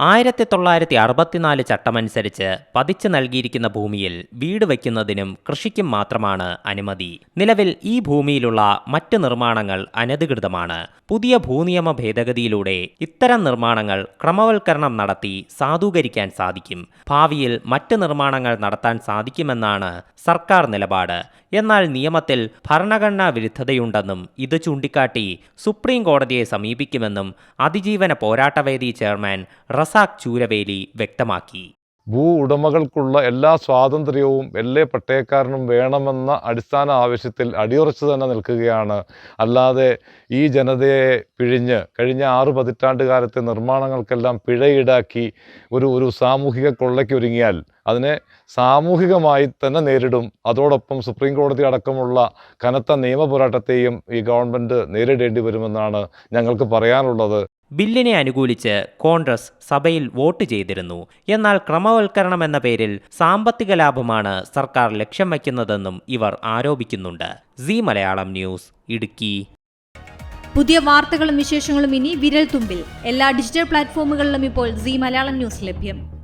ആയിരത്തി തൊള്ളായിരത്തി അറുപത്തിനാല് ചട്ടമനുസരിച്ച് പതിച്ചു നൽകിയിരിക്കുന്ന ഭൂമിയിൽ വീട് വയ്ക്കുന്നതിനും കൃഷിക്കും മാത്രമാണ് അനുമതി. നിലവിൽ ഈ ഭൂമിയിലുള്ള മറ്റ് നിർമ്മാണങ്ങൾ അനധികൃതമാണ്. പുതിയ ഭൂനിയമ ഭേദഗതിയിലൂടെ ഇത്തരം നിർമ്മാണങ്ങൾ ക്രമവൽക്കരണം നടത്തി സാധൂകരിക്കാൻ സാധിക്കും. ഭാവിയിൽ മറ്റ് നിർമ്മാണങ്ങൾ നടത്താൻ സാധിക്കുമെന്നാണ് സർക്കാർ നിലപാട്. എന്നാൽ നിയമത്തിൽ ഭരണഘടനാ വിരുദ്ധതയുണ്ടെന്നും ഇത് ചൂണ്ടിക്കാട്ടി സുപ്രീം കോടതിയെ സമീപിക്കുമെന്നും അതിജീവന പോരാട്ടവേദി ചെയർമാൻ റസാഖ് ചൂരവേലി വ്യക്തമാക്കി. ഭൂ ഉടമകൾക്കുള്ള എല്ലാ സ്വാതന്ത്ര്യവും എല്ലാ പട്ടയക്കാരനും വേണമെന്ന അടിസ്ഥാന ആവശ്യത്തിൽ അടിയുറച്ചു തന്നെ നിൽക്കുകയാണ്. അല്ലാതെ ഈ ജനതയെ പിഴിഞ്ഞ് കഴിഞ്ഞ ആറ് പതിറ്റാണ്ട് കാലത്തെ നിർമ്മാണങ്ങൾക്കെല്ലാം പിഴയിടാക്കി ഒരു ഒരു സാമൂഹിക കൊള്ളയ്ക്കൊരുങ്ങിയാൽ അതിനെ സാമൂഹികമായി തന്നെ നേരിടും. അതോടൊപ്പം സുപ്രീം കോടതി അടക്കമുള്ള കനത്ത നിയമ പോരാട്ടത്തെയും ഈ ഗവൺമെന്റ് നേരിടേണ്ടി വരുമെന്നാണ് ഞങ്ങൾക്ക് പറയാനുള്ളത്. ബില്ലിനെ അനുകൂലിച്ച് കോൺഗ്രസ് സഭയിൽ വോട്ട് ചെയ്തിരുന്നു. എന്നാൽ ക്രമവൽക്കരണം എന്ന പേരിൽ സാമ്പത്തിക ലാഭമാണ് സർക്കാർ ലക്ഷ്യം വയ്ക്കുന്നതെന്നും ഇവർ ആരോപിക്കുന്നുണ്ട്. C Malayalam news Idukki. പുതിയ വാർത്തകളും വിശേഷങ്ങളും ഇനി വിരൽ തുമ്പിൽ എല്ലാ ഡിജിറ്റൽ പ്ലാറ്റ്ഫോമുകളിലും ഇപ്പോൾ സി മലയാളം ന്യൂസ് ലഭ്യം.